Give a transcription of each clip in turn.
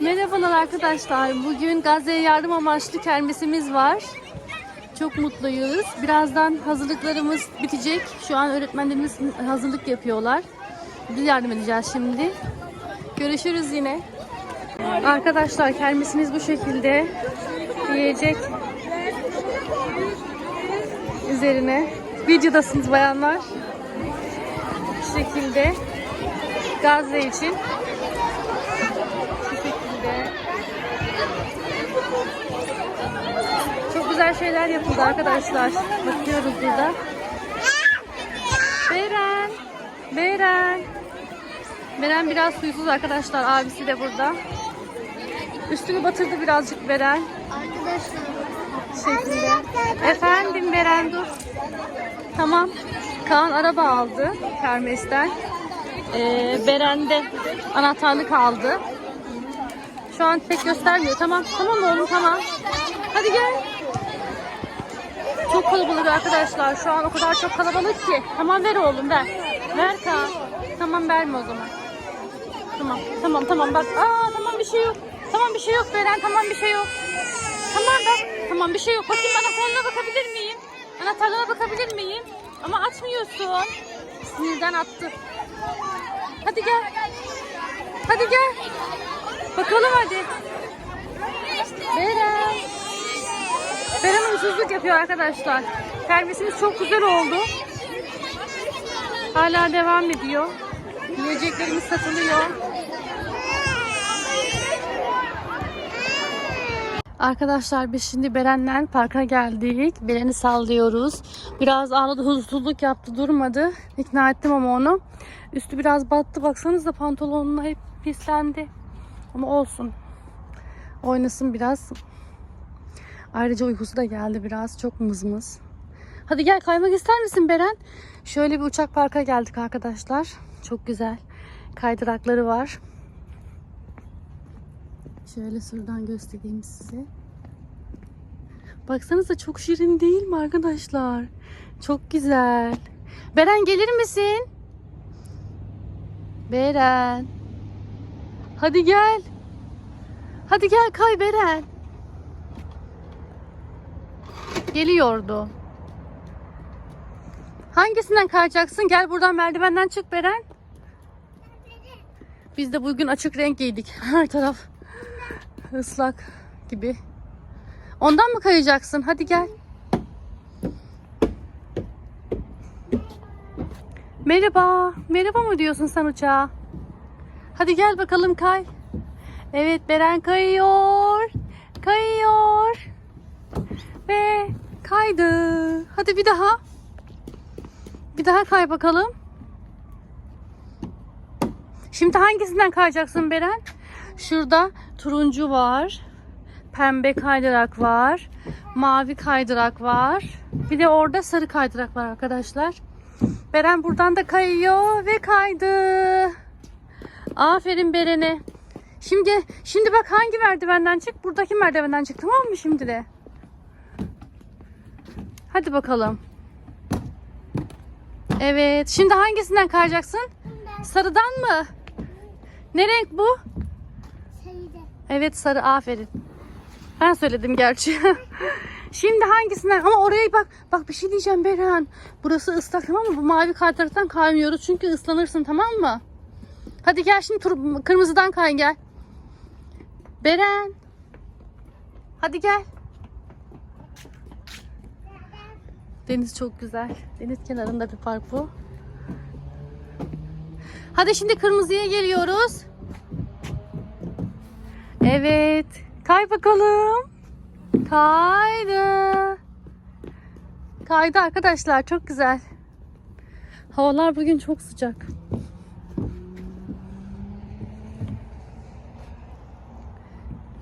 Merhabalar arkadaşlar. Bugün Gazze'ye yardım amaçlı kermesimiz var. Çok mutluyuz. Birazdan hazırlıklarımız bitecek. Şu an öğretmenlerimiz hazırlık yapıyorlar. Biz yardım edeceğiz şimdi. Görüşürüz yine. Arkadaşlar kermesimiz bu şekilde. Yiyecek üzerine. Videodasınız bayanlar. Bu şekilde. Gazze için. Şu şekilde. Çok güzel şeyler yapıldı arkadaşlar. Bakıyoruz burada. Beren. Beren. Beren biraz suysuz arkadaşlar. Abisi de burada. Üstünü batırdı birazcık Beren. Arkadaşlar. Efendim Beren dur. Tamam. Kaan araba aldı kermesten. Ee, Beren de anahtarlık aldı. Şu an pek göstermiyor. Tamam. Tamam oğlum tamam. Hadi gel. Çok kalabalık arkadaşlar. Şu an o kadar çok kalabalık ki. Tamam ver oğlum ver. Ver Kaan. Tamam verme o zaman. Tamam. Tamam tamam bak. Aa tamam bir şey yok. Tamam bir şey yok Beren. Tamam bir şey yok. Tamam bak. Tamam bir şey yok. Bakayım anahtarlarına bakabilir miyim? Anahtarlarına bakabilir miyim? Ama açmıyorsun. Sinirden attı. Hadi gel. Hadi gel. Bakalım hadi. Beren. Beren huysuzluk yapıyor arkadaşlar. Servisimiz çok güzel oldu. Hala devam ediyor. Yiyeceklerimiz satılıyor. Arkadaşlar biz şimdi Beren'le parka geldik. Beren'i sallıyoruz. Biraz ağladı, huzursuzluk yaptı, durmadı. İkna ettim ama onu. Üstü biraz battı. Baksanıza pantolonuna hep pislendi. Ama olsun. Oynasın biraz. Ayrıca uykusu da geldi biraz. Çok mızmız. Hadi gel kaymak ister misin Beren? Şöyle bir uçak parka geldik arkadaşlar. Çok güzel. Kaydırakları var. Şöyle şuradan göstereyim size. Baksanıza çok şirin değil mi arkadaşlar? Çok güzel. Beren gelir misin? Beren. Hadi gel. Hadi gel kay Beren. Geliyordu. Hangisinden kayacaksın? Gel buradan merdivenden çık Beren. Biz de bugün açık renk giydik. Her taraf ıslak gibi. Ondan mı kayacaksın? Hadi gel. Merhaba. Merhaba mı diyorsun sen uçağa? Hadi gel bakalım kay. Evet Beren kayıyor. Kayıyor. Ve kaydı. Hadi bir daha. Bir daha kay bakalım. Şimdi hangisinden kayacaksın Beren? Şurada turuncu var. Pembe kaydırak var. Mavi kaydırak var. Bir de orada sarı kaydırak var arkadaşlar. Beren buradan da kayıyor ve kaydı. Aferin Beren'e. Şimdi şimdi bak hangi merdivenden çık? Buradaki merdivenden çık tamam mı şimdi de? Hadi bakalım. Evet. Şimdi hangisinden kayacaksın? Sarıdan mı? Ne renk bu? Evet sarı aferin. Ben söyledim gerçi. Şimdi hangisinden? Ama oraya bak. Bak bir şey diyeceğim Beren. Burası ıslak tamam mı? Bu mavi kaydıraktan kaymıyoruz çünkü ıslanırsın tamam mı? Hadi gel şimdi tur kırmızıdan kay gel. Beren. Hadi gel. Deniz çok güzel. Deniz kenarında bir park bu. Hadi şimdi kırmızıya geliyoruz. Evet. Kay bakalım. Kaydı. Kaydı arkadaşlar. Çok güzel. Havalar bugün çok sıcak.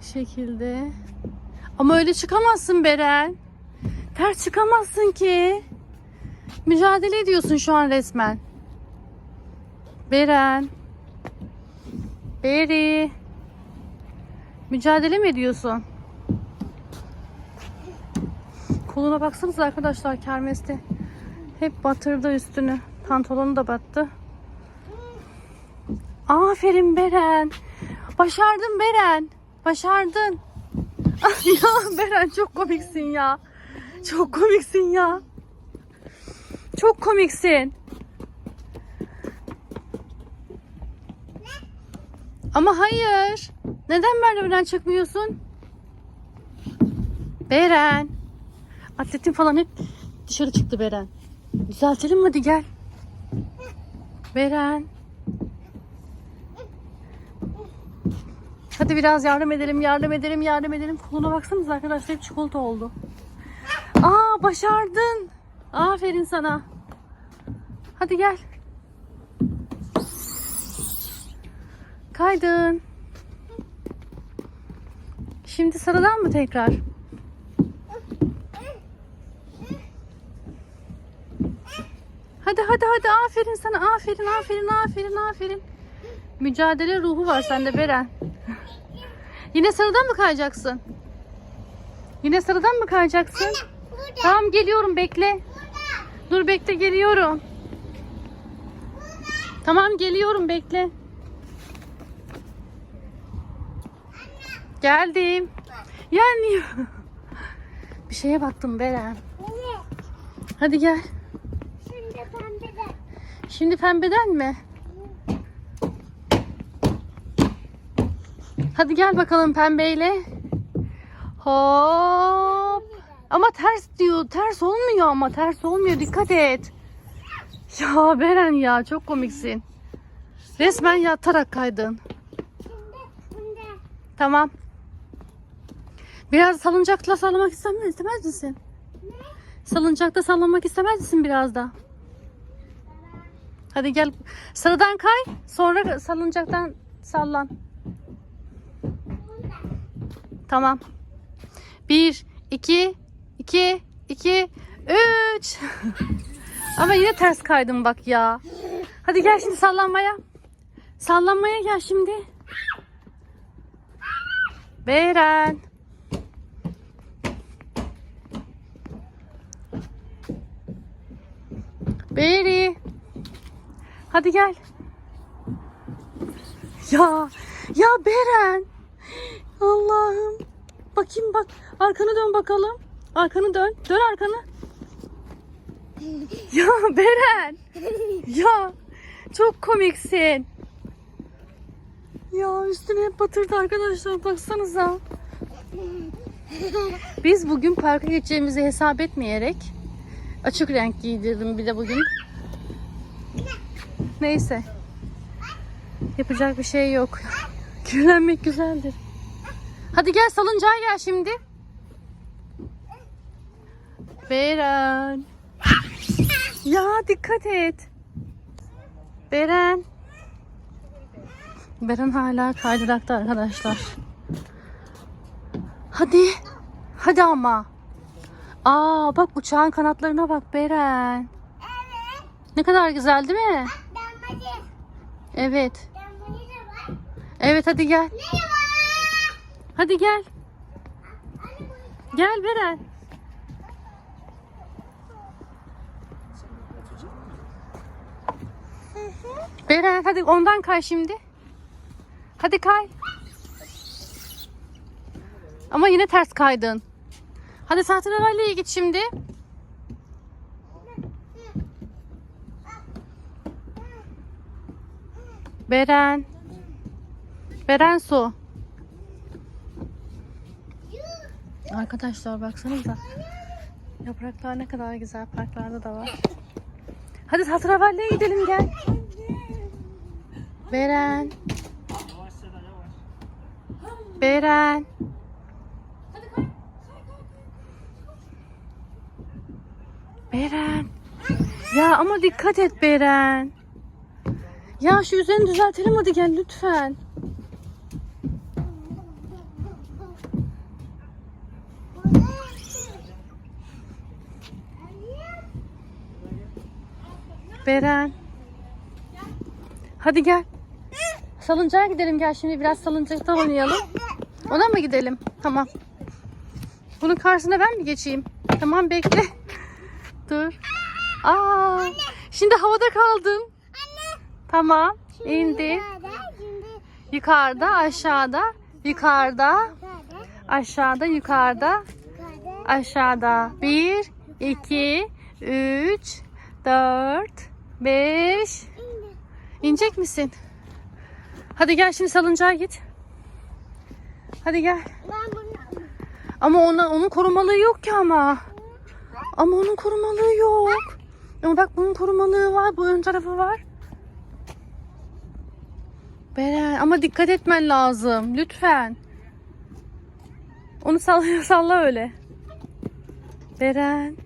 Şekilde. Ama öyle çıkamazsın Beren. Ters çıkamazsın ki. Mücadele ediyorsun şu an resmen. Beren. Beri. Mücadele mi ediyorsun? Koluna baksanıza arkadaşlar kermeste. Hep batırdı üstünü. Pantolonu da battı. Aferin Beren. Başardın Beren. Başardın. Ya Beren çok komiksin ya. Çok komiksin ya. Çok komiksin. Ama hayır. Neden merdivenden çıkmıyorsun? Beren. Atletin falan hep dışarı çıktı Beren. Düzeltelim hadi gel. Beren. Hadi biraz yardım edelim, yardım edelim, yardım edelim. Koluna baksanıza arkadaşlar hep çikolata oldu. Aa başardın. Aferin sana. Hadi gel. Kaydın. Şimdi sıradan mı tekrar? Hadi hadi hadi aferin sana aferin aferin aferin aferin. Mücadele ruhu var sende Beren. Yine sıradan mı kayacaksın? Yine sıradan mı kayacaksın? Burada. Tamam geliyorum bekle. Dur bekle geliyorum. Tamam geliyorum bekle. Geldim. Yani bir şeye baktım Beren. Ne? Hadi gel. Şimdi pembede. Şimdi pembeden mi? Hadi gel bakalım pembeyle. Hop. Ama ters diyor. Ters olmuyor ama. Ters olmuyor. Dikkat et. Ya Beren ya çok komiksin. Resmen yatarak kaydın. Tamam. Biraz salıncakla sallamak istemez, istemez misin? Salıncakta sallamak istemez misin biraz da? Hadi gel. Sıradan kay. Sonra salıncaktan sallan. Tamam. Bir, iki, iki, iki, üç. Ama yine ters kaydım bak ya. Hadi gel şimdi sallanmaya. Sallanmaya gel şimdi. Beren. Beri. Hadi gel. Ya, ya Beren. Allah'ım. Bakayım bak. Arkanı dön bakalım. Arkanı dön. Dön arkanı. Ya Beren. Ya çok komiksin. Ya üstüne hep batırdı arkadaşlar baksanıza. Biz bugün parka gideceğimizi hesap etmeyerek açık renk giydirdim bir de bugün. Neyse. Yapacak bir şey yok. Gülenmek güzeldir. Hadi gel salıncağa gel şimdi. Beren. Ya dikkat et. Beren. Beren hala kaydırakta arkadaşlar. Hadi. Hadi ama. Aa bak uçağın kanatlarına bak Beren. Evet. Ne kadar güzel değil mi? Damlacı. Evet. Evet hadi gel. Merhaba. Hadi gel. Gel Beren. Beren hadi ondan kay şimdi. Hadi kay. Ama yine ters kaydın. Hadi Sahtiravalli'ye git şimdi. Beren. Beren su. Arkadaşlar baksanıza. Yapraklar ne kadar güzel parklarda da var. Hadi Tatravalli'ye gidelim gel. Beren. Beren. Beren. Ya ama dikkat et Beren. Ya şu üzerini düzeltelim hadi gel lütfen. Beren. Hadi gel. Salıncağa gidelim gel şimdi biraz salıncakta oynayalım. Ona mı gidelim? Tamam. Bunun karşısına ben mi geçeyim? Tamam bekle. Dur. Aa, şimdi havada kaldım. Tamam. indi. Şimdi Yukarıda, aşağıda, yukarıda, Yukarıda. aşağıda, yukarıda, Yukarıda. aşağıda. 1, 2, 3, 4, 5. İndi. İnecek misin? Hadi gel şimdi salıncağa git. Hadi gel. Ben bunu Ama ona, onun korumalığı yok ki ama. Ama onun korumalığı yok. Ama bak bunun korumalığı var. Bu ön tarafı var. Beren ama dikkat etmen lazım. Lütfen. Onu salla, salla öyle. Beren.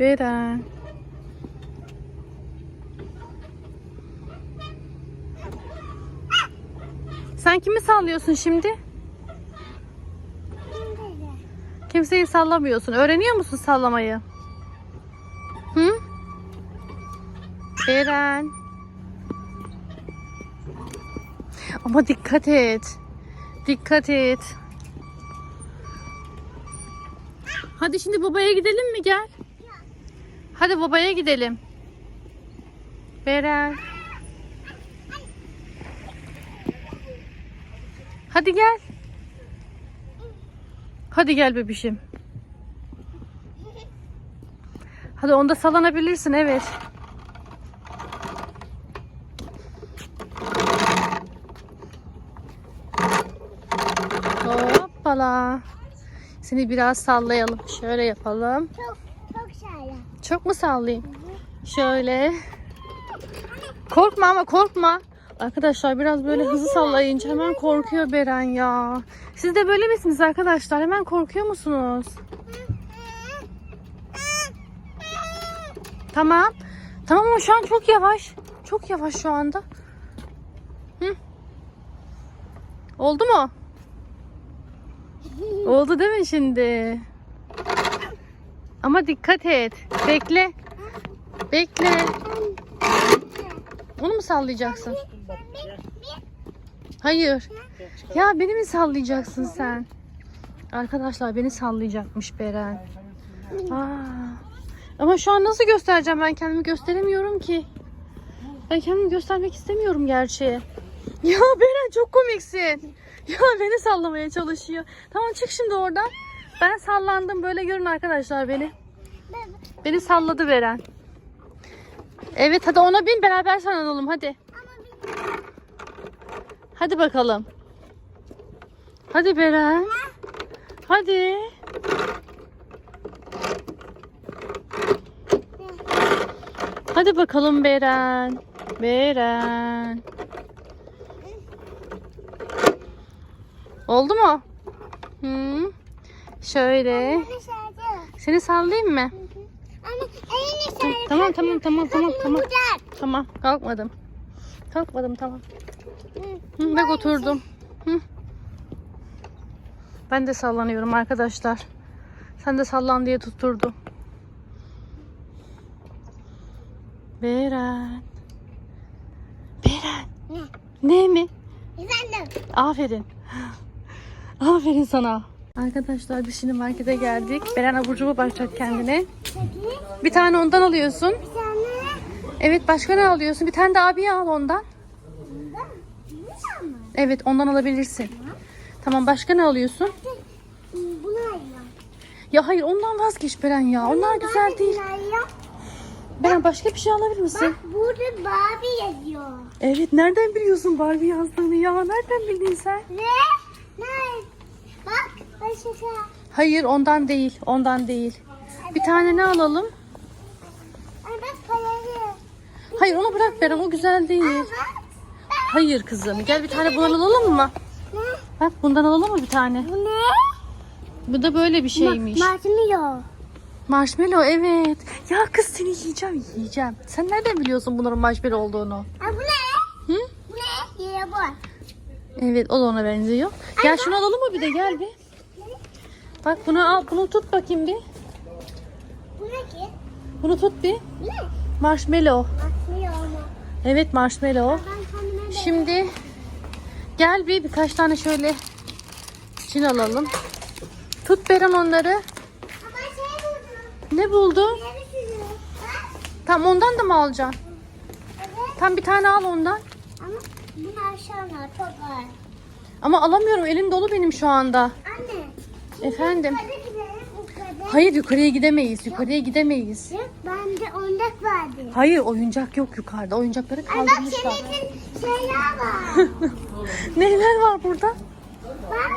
Beren. Sen kimi sallıyorsun şimdi? Kimseyi sallamıyorsun. Öğreniyor musun sallamayı? Hı? Eren. Ama dikkat et. Dikkat et. Hadi şimdi babaya gidelim mi gel? Hadi babaya gidelim. Beren. Hadi gel. Hadi gel bebişim. Hadi onda sallanabilirsin evet. Hoppala. Seni biraz sallayalım. Şöyle yapalım. Çok çok mu sallayayım? Şöyle. Korkma ama korkma. Arkadaşlar biraz böyle hızlı sallayınca hemen korkuyor Beren ya. Siz de böyle misiniz arkadaşlar? Hemen korkuyor musunuz? Tamam. Tamam ama şu an çok yavaş. Çok yavaş şu anda. Hı? Oldu mu? Oldu değil mi şimdi? Ama dikkat et. Bekle. Bekle. Onu mu sallayacaksın? Hayır. Ya beni mi sallayacaksın sen? Arkadaşlar beni sallayacakmış Beren. Aa. Ama şu an nasıl göstereceğim ben kendimi gösteremiyorum ki. Ben kendimi göstermek istemiyorum gerçi. Ya Beren çok komiksin. Ya beni sallamaya çalışıyor. Tamam çık şimdi oradan. Ben sallandım böyle görün arkadaşlar beni. Beni salladı Beren. Evet hadi ona bin beraber sallanalım hadi. Hadi bakalım. Hadi Beren. Hadi. Hadi bakalım Beren. Beren. Oldu mu? Hı. Şöyle. Seni sallayayım mı? Ama elini şahane. Tamam tamam tamam tamam tamam. Tamam kalkmadım. Kalkmadım tamam. Hı, bak oturdum. Hı. Ben de sallanıyorum arkadaşlar. Sen de sallan diye tutturdu. Beren. Beren. Ne? Ne mi? Efendim. Aferin. Aferin sana. Arkadaşlar biz şimdi markete geldik. Beren abur cubur başlayacak kendine. Bir tane ondan alıyorsun. Evet başka ne alıyorsun? Bir tane de abiye al ondan. Evet ondan alabilirsin. Tamam başka ne alıyorsun? Ya hayır ondan vazgeç Beren ya. Onlar güzel değil. Beren başka bir şey alabilir misin? Bak burada Barbie yazıyor. Evet nereden biliyorsun Barbie yazdığını ya? Nereden bildin sen? Ne? Bak başka. Hayır ondan değil. Ondan değil. Bir tane ne alalım? Hayır onu bırak Beren o güzel değil. Hayır kızım gel bir tane bundan alalım mı? Bak bundan alalım mı bir tane? Bu ne? Bu da böyle bir şeymiş. Marshmallow. Marshmallow evet. Ya kız seni yiyeceğim yiyeceğim. Sen nereden biliyorsun bunların marshmallow olduğunu? Ay bu ne? Hı? Bu ne? Bu. Evet o da ona benziyor. Gel şunu alalım mı bir de gel bir. Bak bunu al bunu tut bakayım bir. Bu ne ki? Bunu tut bir. Ne? Marshmallow. Marshmallow? Evet marshmallow. Şimdi gel bir birkaç tane şöyle için alalım. Tut Beren onları. Ama şey. Ne buldun? Tam ondan da mı alacaksın? Evet. Tam bir tane al ondan. Ama bunu aşağıya çok ağır. Ama alamıyorum elim dolu benim şu anda. Anne. Efendim? Hayır yukarıya gidemeyiz. Yukarıya gidemeyiz. Yok bende oyuncak vardı. Hayır oyuncak yok yukarıda. Oyuncakları Ay bak kaldırmışlar. senin için şeyler var. Neler var burada? bak.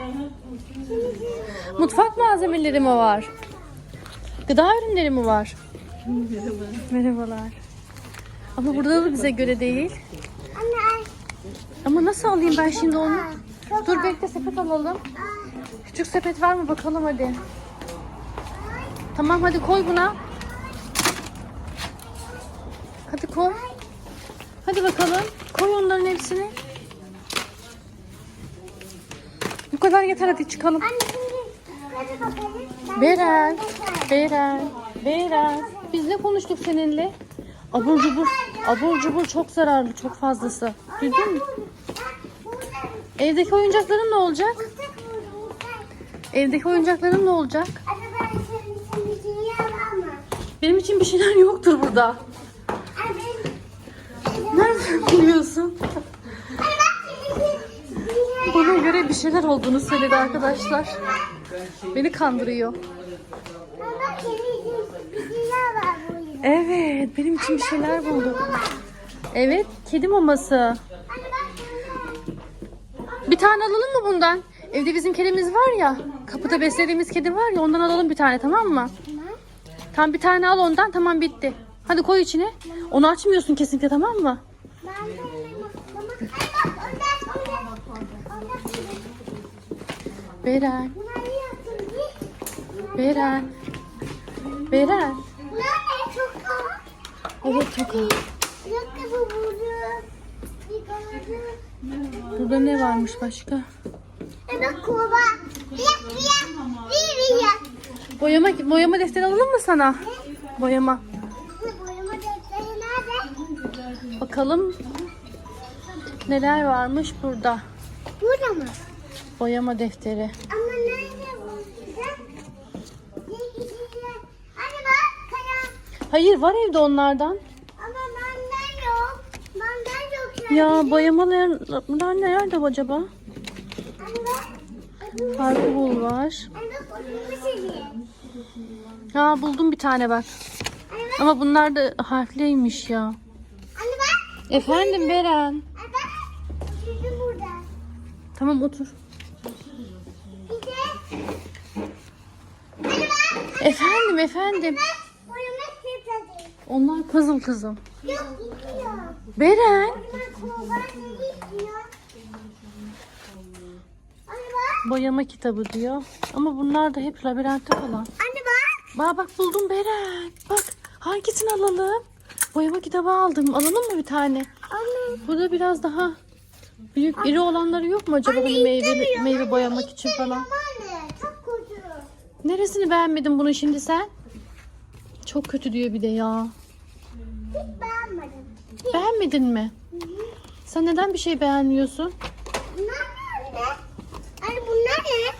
Mutfak malzemeleri mi var? Gıda ürünleri mi var? Merhabalar. Ama burada da bize göre değil. Anne. Ama nasıl alayım ben şimdi onu? Dur bekle sepet alalım. Aa, Küçük sepet var mı bakalım hadi. Tamam hadi koy buna. Hadi koy. Hadi bakalım. Koy onların hepsini. Bu kadar yeter hadi çıkalım. Beren. Beren, Beren. Biz ne konuştuk seninle? Abur cubur, abur cubur çok zararlı, çok fazlası. Duydun mu? Evdeki oyuncakların ne olacak? Evdeki oyuncakların ne olacak? Acaba senin için bir şey var mı? Benim için bir şeyler yoktur burada. Nereden biliyorsun? Bana göre bir şeyler olduğunu söyledi arkadaşlar. Beni kandırıyor. Evet, benim için bir şeyler buldu. Evet, kedi maması. Anne. Bir tane alalım mı bundan? Evde bizim kedimiz var ya. Kapıda beslediğimiz kedi var ya ondan alalım bir tane tamam mı? Tam bir tane al ondan tamam bitti. Hadi koy içine. Onu açmıyorsun kesinlikle tamam mı? Beren. Beren. Beren. Evet çok. Burada ne varmış başka? Boyama, boyama defteri alalım mı sana? Boyama. Boyama defteri nerede? Bakalım neler varmış burada. Burada mı? Boyama defteri. Ama nerede. Hayır var evde onlardan. Ama benden yok. Benden yok. Ya boyamalar nerede acaba? Anne Harpul var. Ha buldum bir tane bak. Ama bunlar da harfliymiş ya. Efendim Beren. Tamam otur. Efendim efendim. Onlar puzzle kızım. Beren. Boyama kitabı diyor. Ama bunlar da hep labirentte falan. Anne bak. Bak bak buldum Beren. Bak hangisini alalım? Boyama kitabı aldım. Alalım mı bir tane? Anne. Burada biraz daha büyük iri olanları yok mu acaba meyve, istemiyorum. meyve Anne, boyamak için falan? Anne çok kötü. Neresini beğenmedin bunu şimdi sen? Çok kötü diyor bir de ya. Hiç beğenmedim. Beğenmedin mi? Sen neden bir şey beğenmiyorsun? Ne anne? Anne ne?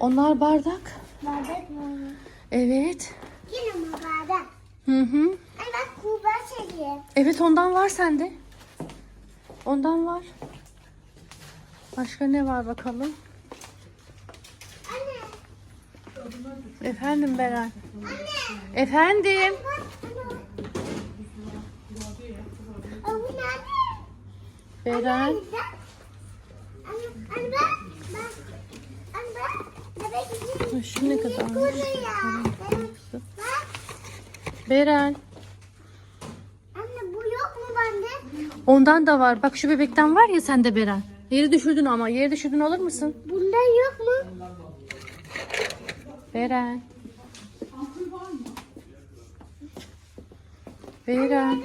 Onlar bardak. Bardak mı? Evet. Yine mi bardak? Hı hı. Anne bak kuba çekiyor. Evet ondan var sende. Ondan var. Başka ne var bakalım? Anne. Efendim Beren. Anne. Efendim. Anne. Beren. Anne, anne. Anne. Şu ne kadar? Beren. Anne bu yok mu bende? Ondan da var. Bak şu bebekten var ya sende Beren. Yeri düşürdün ama. Yeri düşürdün alır mısın? Bundan yok mu? Beren. Beren.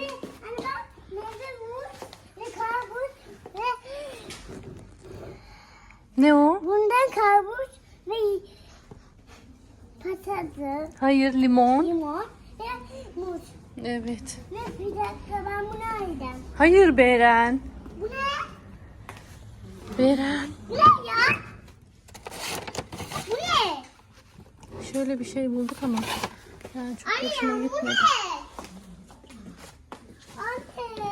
Ne o? bundan karpuz ve patates, Hayır limon. limon ve muz. Evet. Ve bir dakika ben bunu aldım. Hayır Beren. Bu ne? Beren. Bu ne ya? Bu ne? Şöyle bir şey bulduk ama Yani çok Anne hoşuma bu ne? gitmedi. Anne.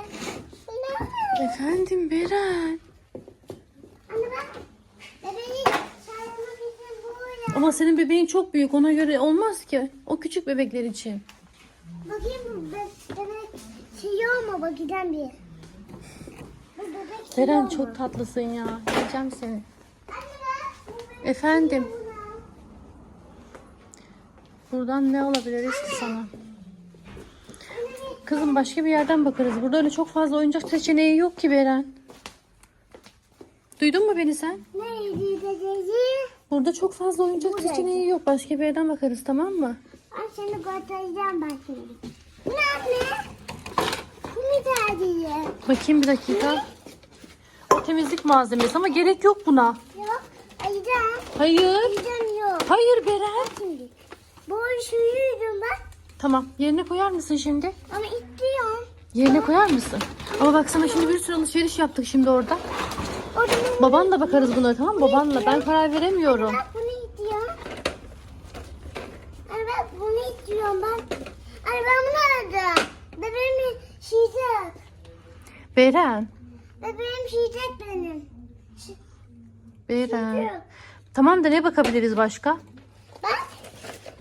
Bu ne? Efendim Beren. Anne bak. Bebeği sarılmak için bu ya. Ama senin bebeğin çok büyük ona göre olmaz ki. O küçük bebekler için. Bakayım bu be- bebek şey olma bakacağım bir. Bu bebek şey Beren olma. çok tatlısın ya. Yiyeceğim seni. Bak. Efendim. Buradan ne alabiliriz ki sana? Kızım başka bir yerden bakarız. Burada öyle çok fazla oyuncak seçeneği yok ki Beren. Duydun mu beni sen? Neydi dedeci? Burada çok fazla oyuncak Buradaydı. seçeneği yok. Başka bir yerden bakarız tamam mı? Ay seni götüreceğim ben. Bu ne anne? Bu ne tercihi? Bakayım bir dakika. O temizlik malzemesi ama gerek yok buna. Yok. Ayıcan. Hayır. Ayıcan yok. Hayır Beren. Şimdi. Bu şuyuydum ben. Tamam yerine koyar mısın şimdi? Ama istiyorum. Yerine koyar mısın? Ama baksana şimdi bir sürü alışveriş yaptık şimdi orada. Babanla bakarız bunlara tamam mı? Babanla. Ben karar veremiyorum. bak bunu istiyorum. Anne bak bunu istiyorum ben. Anne ben bunu aradım. Bebeğim şişecek. Beren. Bebeğim şişecek benim. Beren. Şişecek. Tamam da ne bakabiliriz başka? Bak.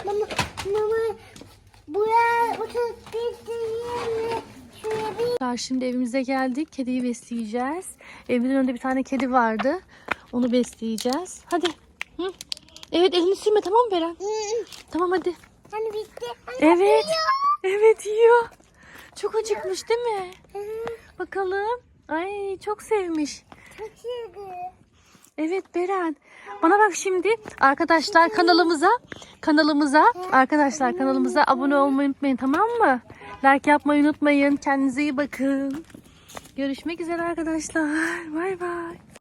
Mama, mama. Buraya oturup bir Arkadaşlar, Şimdi evimize geldik. Kediyi besleyeceğiz. Evimizin önünde bir tane kedi vardı. Onu besleyeceğiz. Hadi. Hı? Evet elini sürme tamam mı Beren? Tamam hadi. Hani bitti. Hani Evet. yiyor. Evet yiyor. Çok acıkmış değil mi? Bakalım. Ay çok sevmiş. Çok sevdi. Evet Beren. Bana bak şimdi arkadaşlar kanalımıza kanalımıza arkadaşlar kanalımıza abone olmayı unutmayın tamam mı? Like yapmayı unutmayın. Kendinize iyi bakın. Görüşmek üzere arkadaşlar. Bay bay.